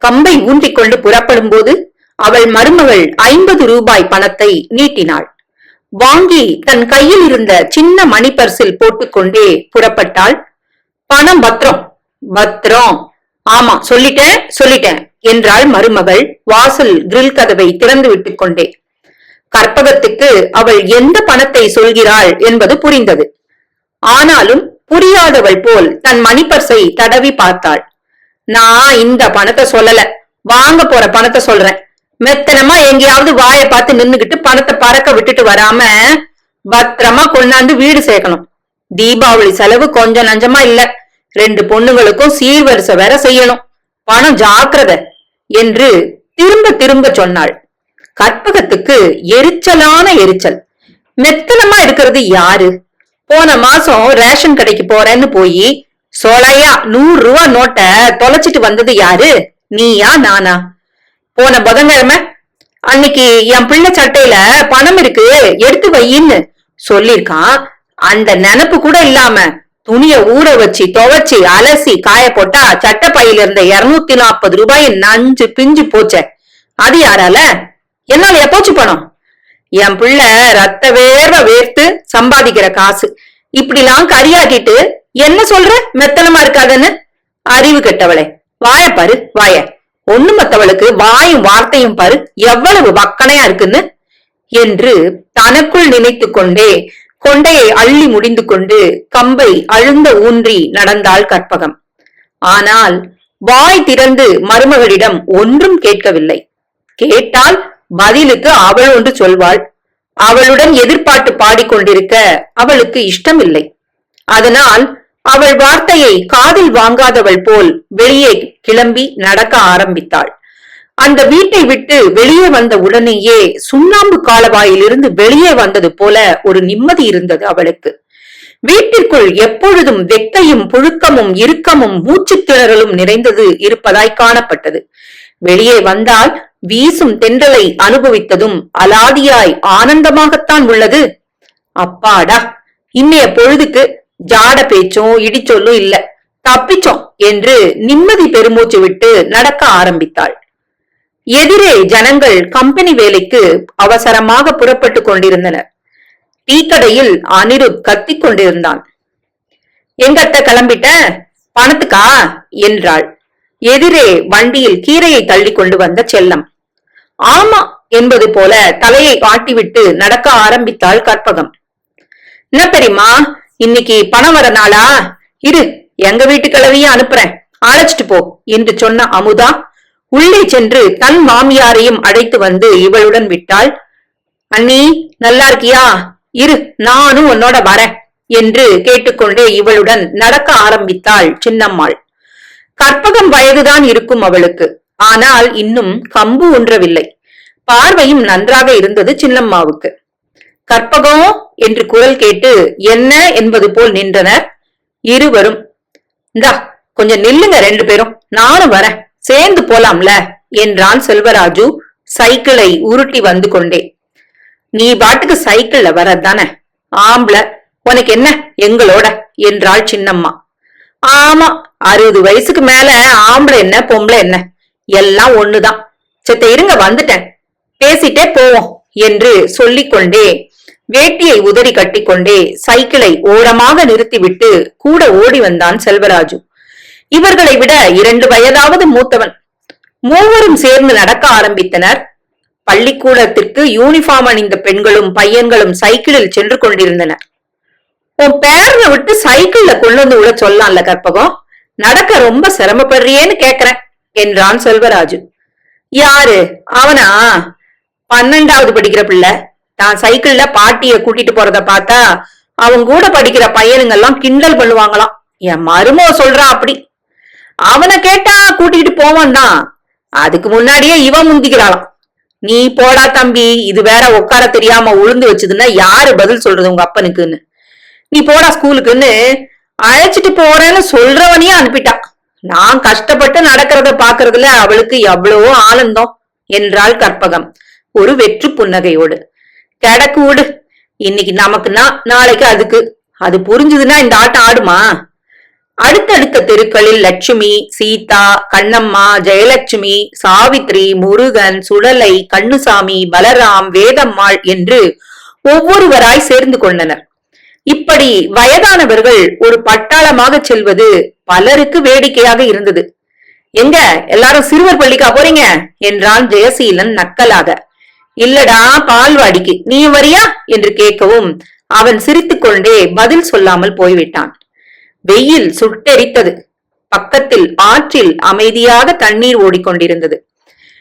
கம்பை ஊன்றிக்கொண்டு புறப்படும் போது அவள் மருமகள் ஐம்பது ரூபாய் பணத்தை நீட்டினாள். வாங்கி தன் கையில் இருந்த சின்ன மணி பர்சில் போட்டுக்கொண்டே புறப்பட்டாள். பணம் பத்திரம். பத்திரம்? ஆமா சொல்லிட்டேன் சொல்லிட்டேன் என்றாள் மருமகள் வாசல் கிரில் கதவை திறந்து விட்டுக் கொண்டே. கற்பகத்துக்கு அவள் எந்த பணத்தை சொல்கிறாள் என்பது புரிந்தது. ஆனாலும் புரியாதவள் போல் தன் மணிப்பர்சை தடவி பார்த்தாள். நான் இந்த பணத்தை சொல்லல. வாங்க போற பணத்தை சொல்றேன். மெத்தனமா எங்கேயாவது வாயை பார்த்து நின்னுகிட்டு பணத்தை பறக்க விட்டுட்டு வராம பத்திரமா கொண்டாந்து வீடு சேர்க்கணும். தீபாவளி செலவு கொஞ்சம் நஞ்சமா இல்ல. ரெண்டு பொண்ணுங்களுக்கும் சீர்வரிசை வேற செய்யணும். பணம் ஜாக்கிரத என்று திரும்ப திரும்ப சொன்னாள். கற்பகத்துக்கு எரிச்சலான எரிச்சல். மெத்தனமா இருக்கிறது யாரு? போன மாசம் ரேஷன் கடைக்கு போறேன்னு போய் சொலையா நூறு ரூபா நோட்டை தொலைச்சிட்டு வந்தது யாரு? நீயா நானா? போன புதன்கிழமை அன்னைக்கு என் பிள்ளை சட்டையில பணம் இருக்கு எடுத்து வையின்னு சொல்லிருக்கான் அந்த நினப்பு கூட இல்லாம துணிய ஊற வச்சு துவைச்சு அலசி காய போட்டா சட்டை பையில இருந்த இருநூத்தி நாற்பது ரூபாய் நஞ்சு பிஞ்சு போச்ச. அது யாரால? என்னால எப்போச்சு பணம்? என் பிள்ளை ரத்த வேர்வ வேர்த்து சம்பாதிக்கிற காசு. இப்படிலாம் கரியாட்டிட்டு என்ன சொல்ற? மெத்தனமா இருக்காதன்னு அறிவு கெட்டவளே. வாய பாரு வாய. ஒண்ணு மத்தவளுக்கு வாயும் வார்த்தையும் பாரு எவ்வளவு வக்கனையா இருக்குன்னு. என்று தனக்குள் நினைத்து கொண்டே கொண்டையை அள்ளி முடிந்து கொண்டு கம்பை அழுந்த ஊன்றி நடந்தாள் கற்பகம். ஆனால் வாய் திறந்து மருமகளிடம் ஒன்றும் கேட்கவில்லை. கேட்டால் பதிலுக்கு அவள் ஒன்று சொல்வாள். அவளுடன் எதிர்பார்த்து பாடிக்கொண்டிருக்க அவளுக்கு இஷ்டமில்லை. அதனால் அவள் வார்த்தையை காதில் வாங்காதவள் போல் வெளியே கிளம்பி நடக்க ஆரம்பித்தாள். அந்த வீட்டை விட்டு வெளியே வந்த உடனேயே சுண்ணாம்பு காலவாயிலிருந்து வெளியே வந்தது போல ஒரு நிம்மதி இருந்தது அவளுக்கு. வீட்டிற்குள் எப்பொழுதும் வெக்கையும் புழுக்கமும் இறுக்கமும் மூச்சுத் திணறலும் நிறைந்தது இருப்பதாய் காணப்பட்டது. வெளியே வந்தால் வீசும் தென்றலை அனுபவித்ததும் அலாதியாய் ஆனந்தமாகத்தான் உள்ளது. அப்பாடா இன்னைய பொழுதுக்கு ஜாட பேச்சும் இடிச்சொல்லும் இல்ல. தப்பிச்சோம் என்று நிம்மதி பெருமூச்சு விட்டு நடக்க ஆரம்பித்தாள். எதிரே ஜனங்கள் கம்பெனி வேலைக்கு அவசரமாக புறப்பட்டு கொண்டிருந்தனர். டீ கடையில் அனிருத் கத்திக் கொண்டிருந்தான். எங்கத்த கிளம்பிட்ட? பணத்துக்கா? என்றாள். எதிரே வண்டியில் கீரையை தள்ளி கொண்டு வந்த செல்லம். ஆமா என்பது போல தலையை காட்டிவிட்டு நடக்க ஆரம்பித்தாள் கற்பகம். என்ன தெரியுமா இன்னைக்கு பணம் வர நாளா? இரு எங்க வீட்டு கிழவிய அனுப்புறேன். அழைச்சிட்டு போ என்று சொன்ன அமுதா உள்ளே சென்று தன் மாமியாரையும் அழைத்து வந்து இவளுடன் விட்டாள். அண்ணி நல்லா இருக்கியா? இரு நானும் உன்னோட வரேன் என்று கேட்டுக்கொண்டே இவளுடன் நடக்க ஆரம்பித்தாள் சின்னம்மாள். கற்பகம் வயதுதான் இருக்கும் அவளுக்கு. ஆனால் இன்னும் கம்பு ஒன்றவில்லை பார்வையும் நன்றாக இருந்தது சின்னம்மாவுக்கு. கற்பகம் என்று குரல் கேட்டு என்ன? என்பது போல் நின்றனர் இருவரும். இந்தா கொஞ்சம் நில்லுங்க ரெண்டு பேரும். நானும் வரேன். சேர்ந்து போலாம்ல? என்றான் செல்வராஜு சைக்கிளை உருட்டி வந்து கொண்டே. நீ பாட்டுக்கு சைக்கிள்ல வரதானே ஆம்பள உனக்கு என்ன? எங்களோட என்றாள் சின்னம்மா. ஆமா அறுபது வயசுக்கு மேல ஆம்பளை என்ன பொம்பளை என்ன? எல்லாம் ஒண்ணுதான். செத்த இருங்க வந்துட்டேன். பேசிட்டே போவோம் என்று சொல்லிக்கொண்டே வேட்டியை உதறி கட்டிக்கொண்டே சைக்கிளை ஓரமாக நிறுத்திவிட்டு கூட ஓடி வந்தான் செல்வராஜு. இவர்களை விட இரண்டு வயதாவது மூத்தவன். மூவரும் சேர்ந்து நடக்க ஆரம்பித்தனர். பள்ளிக்கூடத்திற்கு யூனிஃபார்ம் அணிந்த பெண்களும் பையன்களும் சைக்கிளில் சென்று கொண்டிருந்தனர் உன் பேரனை விட்டு சைக்கிள்ல கொண்டு வந்து விட சொல்லாம்ல கற்பகம் நடக்க ரொம்ப சிரமப்படுறியேன்னு கேக்குறேன் என்றான் செல்வராஜு. யாரு? அவனா? பன்னெண்டாவது படிக்கிற பிள்ளை. நான் சைக்கிள்ல பாட்டிய கூட்டிட்டு போறத பார்த்தா அவங்க கூட படிக்கிற பையனுங்கெல்லாம் கிண்டல் பண்ணுவாங்களாம். என் மருமோ சொல்றான் அப்படி. அவனை கேட்டா கூட்டிட்டு போவான் தான். அதுக்கு முன்னாடியே இவன் முந்திக்கிறாளாம். நீ போடா தம்பி இது வேற உட்கார தெரியாம உளுந்து வச்சதுன்னா யாரு பதில் சொல்றது உங்க அப்பனுக்குன்னு. நீ போடா ஸ்கூலுக்குன்னு அழைச்சிட்டு போறேன்னு சொல்றவனையே அனுப்பிட்டான் நான் கஷ்டப்பட்டு நடக்கிறத பாக்குறதுல அவளுக்கு எவ்வளவோ ஆனந்தம். என்றாள் கற்பகம் ஒரு வெற்று புன்னகையோடு. கிடக்கு விடு. இன்னைக்கு நமக்குன்னா நாளைக்கு அதுக்கு. அது புரிஞ்சுதுன்னா இந்த ஆட்டம் ஆடுமா? அடுத்தடுத்த தெருக்களில் லட்சுமி சீதா கண்ணம்மா ஜெயலட்சுமி சாவித்ரி முருகன் சுடலை கண்ணுசாமி பலராம் வேதம்மாள் என்று ஒவ்வொருவராய் சேர்ந்து கொண்டனர். இப்படி வயதானவர்கள் ஒரு பட்டாளமாக செல்வது பலருக்கு வேடிக்கையாக இருந்தது. எங்க எல்லாரும் சிறுவர் பள்ளிக்கா போறீங்க? என்றான் ஜெயசீலன் நக்கலாக. இல்லடா பால்வாடிக்கு நீ வரியா? என்று கேட்கவும் அவன் சிரித்துக்கொண்டே பதில் சொல்லாமல் போய்விட்டான். வெயில் சுட்டெரித்தது. பக்கத்தில் ஆற்றில் அமைதியாக தண்ணீர் ஓடிக்கொண்டிருந்தது.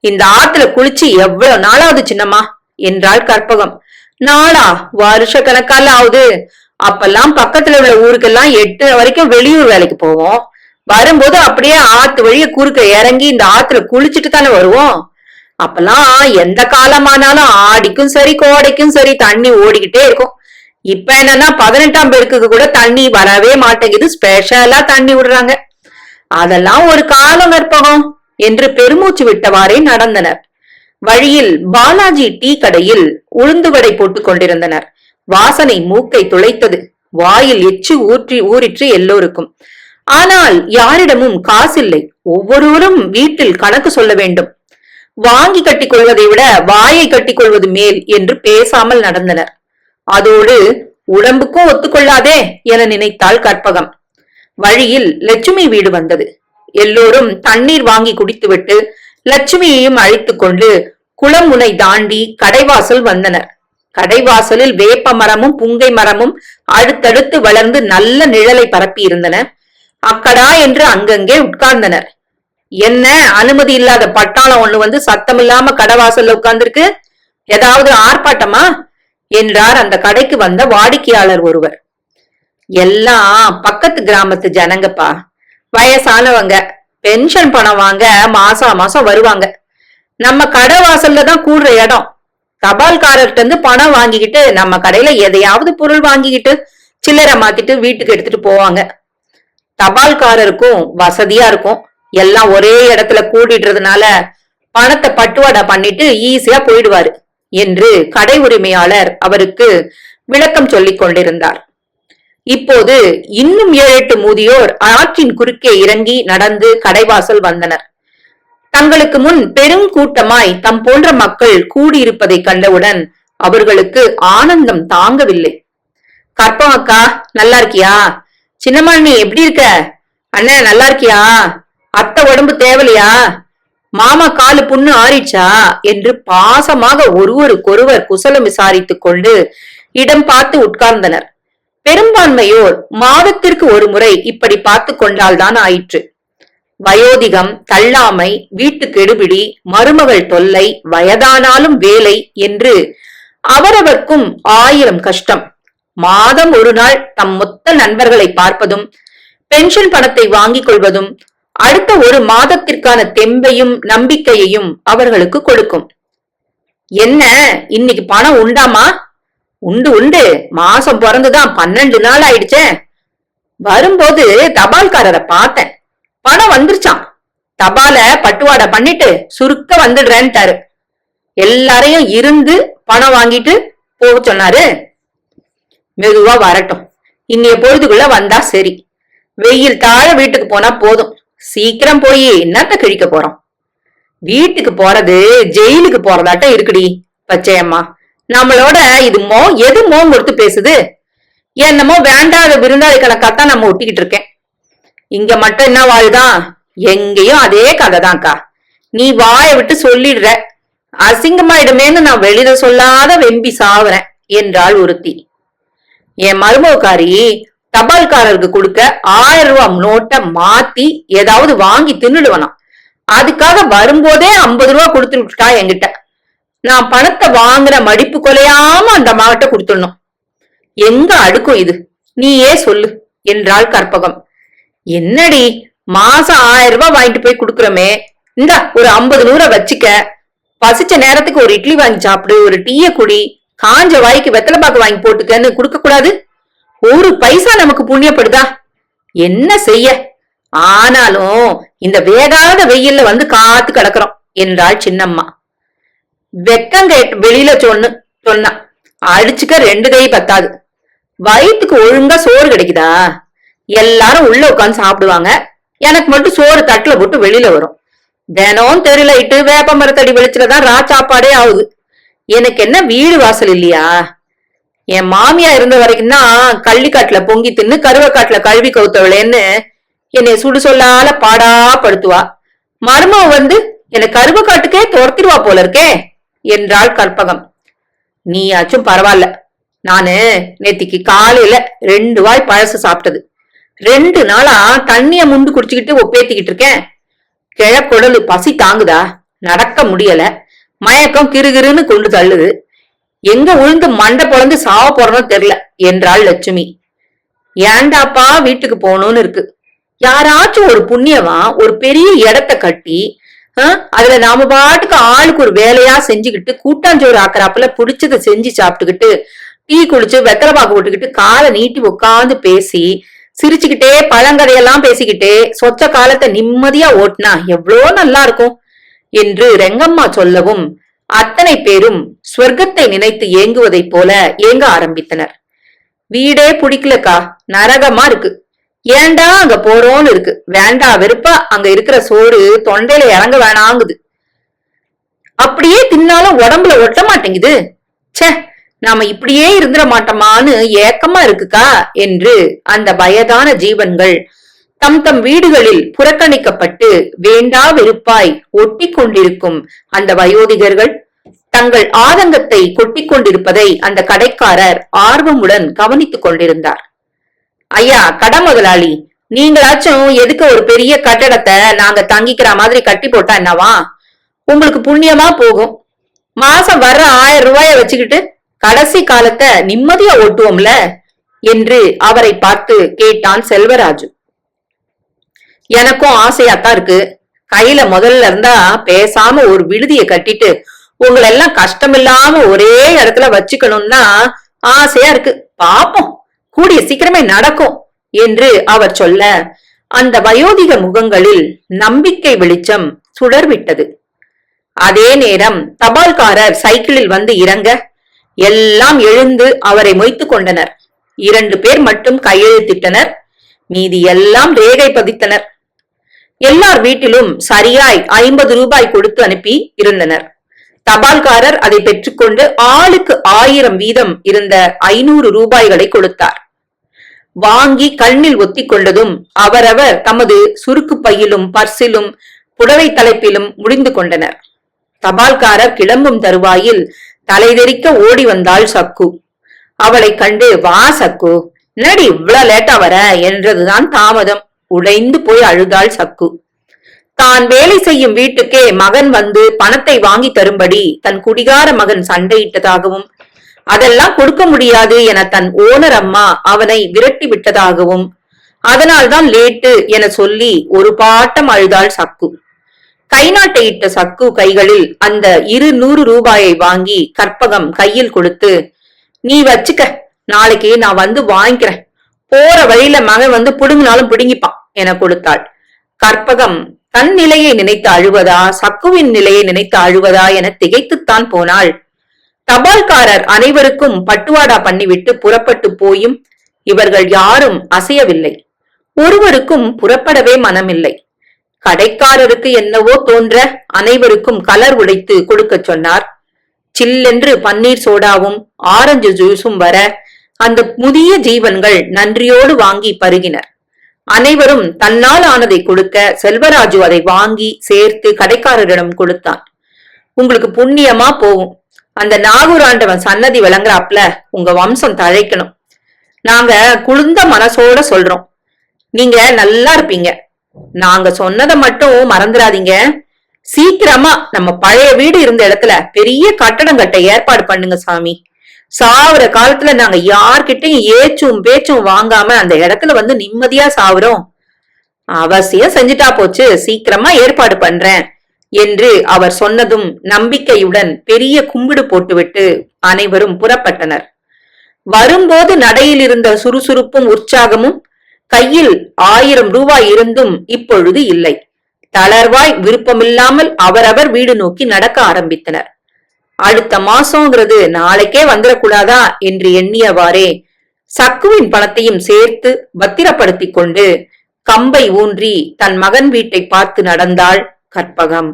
இந்த ஆத்துல குளிச்சு எவ்வளவு நாளாவது சின்னம்மா? என்றாள் கற்பகம். நாளா வருஷ கணக்கால ஆகுது அப்பெல்லாம் பக்கத்துல உள்ள ஊருக்கெல்லாம் எட்டு வரைக்கும் வெளியூர் வேலைக்கு போவோம். வரும்போது அப்படியே ஆத்து வழிய குறுக்க இறங்கி இந்த ஆத்துல குளிச்சுட்டு தானே வருவோம்? அப்பெல்லாம் எந்த காலமானாலும் ஆடிக்கும் சரி கோடைக்கும் சரி தண்ணி ஓடிக்கிட்டே இருக்கும். இப்ப என்னன்னா பதினெட்டாம் பெருக்குக்கு கூட தண்ணி வரவே மாட்டேங்குது. ஸ்பெஷலா தண்ணி விடுறாங்க. அதெல்லாம் ஒரு காலம் கற்பகம் என்று பெருமூச்சு விட்டவாறே நடந்தனர். வழியில் பாலாஜி டீ கடையில் உளுந்து வடை போட்டுக் கொண்டிருந்தனர். வாசனை மூக்கை துளைத்தது. வாயில் எச்சு ஊற்றி ஊறிற்று எல்லோருக்கும். ஆனால் யாரிடமும் காசில்லை. ஒவ்வொருவரும் வீட்டில் கணக்கு சொல்ல வேண்டும். வாங்கி கட்டிக் கொள்வதை விட வாயை கட்டிக் கொள்வது மேல் என்று பேசாமல் நடந்தனர். அதோடு உடம்புக்கும் ஒத்துக்கொள்ளாதே என நினைத்தாள் கற்பகம். வழியில் லட்சுமி வீடு வந்தது. எல்லோரும் தண்ணீர் வாங்கி குடித்துவிட்டு லட்சுமியையும் அழைத்துக் கொண்டு குளமுனை தாண்டி கடைவாசல் வந்தனர். கடைவாசலில் வேப்ப மரமும் புங்கை மரமும் அடுத்தடுத்து வளர்ந்து நல்ல நிழலை பரப்பி இருந்தன அக்கடா என்று அங்கங்கே உட்கார்ந்தனர். என்ன? அனுமதி இல்லாத பட்டாளம் ஒண்ணு வந்து சத்தமில்லாம கடைவாசல்ல உட்கார்ந்துருக்கு. ஏதாவது ஆர்ப்பாட்டமா? என்றார் அந்த கடைக்கு வந்த வாடிக்கையாளர் ஒருவர். எல்லாம் பக்கத்து கிராமத்து ஜனங்கப்பா. வயசானவங்க. பென்ஷன் பணம் வாங்க மாசா மாசம் வருவாங்க. நம்ம கடை வாசல்ல தான் கூடுற இடம். தபால்காரர்கிட்ட இருந்து பணம் வாங்கிக்கிட்டு நம்ம கடையில எதையாவது பொருள் வாங்கிக்கிட்டு சில்லறை மாத்திட்டு வீட்டுக்கு எடுத்துட்டு போவாங்க. தபால்காரருக்கும் வசதியா இருக்கும். எல்லாம் ஒரே இடத்துல கூடிடுறதுனால பணத்தை பட்டுவாடா பண்ணிட்டு ஈஸியா போயிடுவாரு என்று கடை உரிமையாளர் அவருக்கு விளக்கம் சொல்லிக் கொண்டிருந்தார். இப்போது இன்னும் ஏழு எட்டு மூதியோர் ஆற்றின் குறுக்கே இறங்கி நடந்து கடைவாசல் வந்தனர். தங்களுக்கு முன் பெரும் கூட்டமாய் தம் போன்ற மக்கள் கூடியிருப்பதை கண்டவுடன் அவர்களுக்கு ஆனந்தம் தாங்கவில்லை. கற்பம் அக்கா நல்லா இருக்கியா? சின்னம்மா நீ எப்படி இருக்க? அண்ணன் நல்லா இருக்கியா? அத்தை உடம்பு தேவலையா? மாமா காலு புண்ணு ஆறிச்சா? என்று பாசமாக ஒருவருக்கொருவர் குசலம் விசாரித்துக் கொண்டு இடம் பார்த்து உட்கார்ந்தனர். பெரும்பான்மையோர் மாதத்திற்கு ஒரு முறை இப்படி பார்த்து கொண்டால்தான் ஆயிற்று. வயோதிகம் தள்ளாமை வீட்டு கெடுபிடி மருமகள் தொல்லை வயதானாலும் வேலை என்று அவரவர்க்கும் ஆயிரம் கஷ்டம். மாதம் ஒரு நாள் தம் மொத்த நண்பர்களை பார்ப்பதும் பென்ஷன் பணத்தை வாங்கிக் கொள்வதும் அடுத்த ஒரு மாதத்திற்கான தெம்பையும் நம்பிக்கையையும் அவர்களுக்கு கொடுக்கும். என்ன? இன்னைக்கு பணம் உண்டாமா? உண்டு உண்டு. மாசம் பிறந்துதான் பன்னெண்டு நாள் ஆயிடுச்சே. வரும்போது தபால்காரரை பார்த்தேன். பணம் வந்துருச்சான் தபால பட்டுவாடை பண்ணிட்டு சுருக்க வந்துடுறேன்ட்டாரு. எல்லாரையும் இருந்து பணம் வாங்கிட்டு போக சொன்னாரு. மெதுவா வரட்டும். இன்னைய பொழுதுக்குள்ள வந்தா சரி. வெயில் தாழ வீட்டுக்கு போனா போதும். சீக்கிரம் போய் என்னத்த கிழிக்க போறோம்? வீட்டுக்கு போறது ஜெயிலுக்கு போறதாட்ட இருக்குடி பச்சையம்மா. நம்மளோட இது மோ எது மோ கொடுத்து பேசுது? என்னமோ வேண்டாத விருந்தாளி கணக்காத்தான் நம்ம ஒட்டிக்கிட்டு இருக்கேன். இங்க மட்டும் என்ன வாழ்தான் எங்கேயும் அதே கதைதான்க்கா. நீ வாயை விட்டு சொல்லிடுற. அசிங்கமாயிடுமேன்னு நான் வெளியில சொல்லாத வெம்பி சாவுறேன் என்றாள் ஒருத்தி. என் மருமகாரி தபால்காரருக்கு கொடுக்க ஆயிரம் ரூபாய் நோட்டை மாத்தி ஏதாவது வாங்கி தின்னுடுவனாம் அதுக்காக வரும்போதே ஐம்பது ரூபா கொடுத்துட்டா என்கிட்ட. நான் பணத்தை வாங்குற மடிப்பு கொலையாம அந்த மாவட்ட கொடுத்துடணும். எங்க அடுக்கும் இது? நீயே சொல்லு என்றாள் கற்பகம். என்னடி மாசம் ஆயிரம் ரூபாய் வாங்கிட்டு போய் கொடுக்குறோமே. இந்தா ஒரு ஐம்பது நூற வச்சுக்க. பசிச்ச நேரத்துக்கு ஒரு இட்லி வாங்கி சாப்பிடு ஒரு டீய குடி காஞ்ச வாய்க்கு வெத்தலை பாக்கு வாங்கி போட்டுக்கன்னு கொடுக்க கூடாது ஒரு பைசா நமக்கு புண்ணியப்படுதா? என்ன செய்ய? ஆனாலும் இந்த வேகாத வெயில்ல வந்து காத்து கிடக்குறோம் என்றாள் சின்னம்மா. வெக்கங்க வெளியில சொன்னு சொன்னா அடிச்சுக்க ரெண்டு கை பத்தாது. வயிற்றுக்கு ஒழுங்கா சோறு கிடைக்குதா? எல்லாரும் உள்ள உட்காந்து சாப்பிடுவாங்க. எனக்கு மட்டும் சோறு தட்டுல போட்டு வெளியில வரும். தினம் தெருலைட்டு வேப்ப மரத்தடி வெளிச்சுல தான் ரா சாப்பாடே ஆகுது. எனக்கு என்ன வீடு வாசல் இல்லையா? என் மாமியா இருந்த வரைக்கும் தான் கள்ளிக்காட்டுல பொங்கி தின்னு கருவக்காட்டுல கழுவி கவுத்தவளேன்னு என்னை சுடு சொல்லால பாடா படுத்துவா. மருமவ வந்து என்னை கருவக்காட்டுக்கே துரத்திடுவா போல இருக்கே என்றாள் கற்பகம். நீயாச்சும் பரவாயில்ல நானு நேத்திக்கு காலையில ரெண்டு வாய் பழசு சாப்பிட்டது. ரெண்டு நாளா தண்ணிய முண்டு குடிச்சுக்கிட்டு ஒப்பேத்திக்கிட்டு இருக்கேன். கிழக்குடலு பசி தாங்குதா? நடக்க முடியல. மயக்கம் கிருகிருன்னு கொண்டு தள்ளுது. எங்க உழுந்து மண்டை பொழந்து சாவ போறனோ தெரியல என்றாள் லட்சுமி. ஏண்டாப்பா வீட்டுக்கு போகணும்னு இருக்கு. யாராச்சும் ஒரு புண்ணியவா ஒரு பெரிய இடத்த கட்டி ஆ, அதுல நாம பாட்டுக்கு ஆளுக்கு ஒரு வேலையா செஞ்சுக்கிட்டு கூட்டாஞ்சோறு ஆக்குறாப்புல புடிச்சதை செஞ்சு சாப்பிட்டுக்கிட்டு டீ குளிச்சு வெத்தலை பாக்கு போட்டுக்கிட்டு காலை நீட்டி உட்காந்து பேசி சிரிச்சுக்கிட்டே பழங்கதையெல்லாம் பேசிக்கிட்டே சொத்த காலத்தை நிம்மதியா ஓட்டினா எவ்வளோ நல்லா இருக்கும் என்று ரெங்கம்மா சொல்லவும் அத்தனை பேரும் ஸ்வர்க்கத்தை நினைத்து ஏங்குவதைப் போல ஏங்க ஆரம்பித்தனர். வீடே பிடிக்கலக்கா? நரகமா இருக்கு. ஏன்டா அங்க போறோம்னு இருக்கு. வேண்டா வெறுப்பா. அங்க இருக்கிற சோறு தொண்டையில இறங்க வேணாங்குது. அப்படியே தின்னாலும் உடம்புல ஒட்ட மாட்டேங்குது. ச்சே நாம இப்படியே இருந்துட மாட்டோமான்னு ஏக்கமா இருக்குக்கா? என்று அந்த வயதான ஜீவன்கள் தம் தம் வீடுகளில் புறக்கணிக்கப்பட்டு வேண்டா வெறுப்பாய் ஒட்டி கொண்டிருக்கும் அந்த வயோதிகர்கள் தங்கள் ஆதங்கத்தை கொட்டிக் கொண்டிருப்பதை அந்த கடைக்காரர் ஆர்வமுடன் கவனித்துக் கொண்டிருந்தார். ஐயா கடை முதலாளி நீங்களாச்சும் எதுக்கு ஒரு பெரிய கட்டடத்தை நாங்க தங்கிக்கிற மாதிரி கட்டி போட்டா என்னவா? உங்களுக்கு புண்ணியமா போகும். மாசம் வர்ற ஆயிரம் ரூபாய வச்சுக்கிட்டு கடைசி காலத்தை நிம்மதியா ஓட்டுவோம்ல? என்று அவரை பார்த்து கேட்டான் செல்வராஜு. எனக்கும் ஆசையாத்தான் இருக்கு. கையில முதல்ல இருந்தா பேசாம ஒரு விடுதியை கட்டிட்டு உங்களை எல்லாம் கஷ்டமில்லாம ஒரே இடத்துல வச்சுக்கணும்னா ஆசையா இருக்கு. பாப்போம். கூடிய சீக்கிரமே நடக்கும் என்று அவர் சொல்ல அந்த வயோதிக முகங்களில் நம்பிக்கை வெளிச்சம் சுடர்விட்டது. அதே நேரம் தபால்காரர் சைக்கிளில் வந்து இறங்க எல்லாம் எழுந்து அவரை மொய்த்து கொண்டனர். இரண்டு பேர் மட்டும் கையெழுத்திட்டனர். மீதி எல்லாம் ரேகை பதித்தனர். எல்லார் வீட்டிலும் சரியாய் ஐம்பது ரூபாய் கொடுத்து அனுப்பி இருந்தனர். தபால்காரர் அதை பெற்றுக்கொண்டு ஆளுக்கு ஆயிரம் வீதம் இருந்த ஐநூறு ரூபாய்களை கொடுத்தார். வாங்கி கண்ணில் ஒத்திக் கொண்டதும் அவரவர் தமது சுருக்கு பையிலும் பர்சிலும் புடவை தலைப்பிலும் முடிந்து கொண்டனர். தபால்காரர் கிளம்பும் தருவாயில் தலைதெறிக்க ஓடி வந்தாள் சக்கு. அவளை கண்டு வா சக்கு என்னடி இவ்வளவு லேட்டா வர? என்றதுதான் தாமதம். உடைந்து போய் அழுதாள் சக்கு. தான் வேலை செய்யும் வீட்டுக்கே மகன் வந்து பணத்தை வாங்கி தரும்படி தன் குடிகார மகன் சண்டையிட்டதாகவும் அதெல்லாம் கொடுக்க முடியாது என தன் ஓனர் அம்மா அவனை விரட்டி விட்டதாகவும் அதனால்தான் லேட்டு என சொல்லி ஒரு பாட்டம் அழுதாள் சக்கு. கை நாட்டையிட்ட சக்கு கைகளில் அந்த இரு நூறு ரூபாயை வாங்கி கற்பகம் கையில் கொடுத்து நீ வச்சுக்க நாளைக்கு நான் வந்து வாங்கிக்கிறேன். போற வழியில மகன் வந்து புடுங்கினாலும் பிடுங்கிப்பான். என கொடுத்தாள். கற்பகம் தன் நிலையை நினைத்து அழுவதா? சக்குவின் நிலையை நினைத்து அழுவதா என திகைத்துத்தான் போனாள். தபால்காரர் அனைவருக்கும் பட்டுவாடா பண்ணிவிட்டு புறப்பட்டு போயும் இவர்கள் யாரும் அசையவில்லை. ஒருவருக்கும் புறப்படவே மனமில்லை. கடைக்காரருக்கு என்னவோ தோன்ற அனைவருக்கும் கலர் உடைத்து கொடுக்கச் சொன்னார். சில்லென்று பன்னீர் சோடாவும் ஆரஞ்சு ஜூஸும் வர அந்த முதிய ஜீவன்கள் நன்றியோடு வாங்கி பருகினர். அனைவரும் தன்னால் ஆனதை கொடுக்க செல்வராஜு அதை வாங்கி சேர்த்து கடைக்காரரிடம் கொடுத்தான். உங்களுக்கு புண்ணியமா போகும். அந்த நாகூர் ஆண்டவன் சன்னதி விளங்குறாப்ல உங்க வம்சம் தழைக்கணும். நாங்க குளிர்ந்த மனசோட சொல்றோம். நீங்க நல்லா இருப்பீங்க. நாங்க சொன்னதை மட்டும் மறந்துடாதீங்க சீக்கிரமா நம்ம பழைய வீடு இருந்த இடத்துல பெரிய கட்டடம் கட்ட ஏற்பாடு பண்ணுங்க சாமி. சாவுற காலத்துல நாங்க யார்கிட்டயும் ஏச்சும் பேச்சும் வாங்காம அந்த இடத்துல வந்து நிம்மதியா சாவுறோம். அவசியம் செஞ்சுட்டா போச்சு சீக்கிரமா ஏற்பாடு பண்றேன் என்று அவர் சொன்னதும் நம்பிக்கையுடன் பெரிய கும்பிடு போட்டுவிட்டு அனைவரும் புறப்பட்டனர். வரும்போது நடையில் இருந்த சுறுசுறுப்பும் உற்சாகமும் கையில் ஆயிரம் ரூபாய் இருந்தும் இப்பொழுது இல்லை. தளர்வாய் விருப்பமில்லாமல் அவரவர் வீடு நோக்கி நடக்க ஆரம்பித்தனர். அடுத்த மாசங்கிறது நாளைக்கே வந்துடக்கூடாதா என்று எண்ணியவாறே சக்குவின் பணத்தையும் சேர்த்து பத்திரப்படுத்திக் கொண்டு கம்பை ஊன்றி தன் மகன் வீட்டை பார்த்து நடந்தாள் கற்பகம்.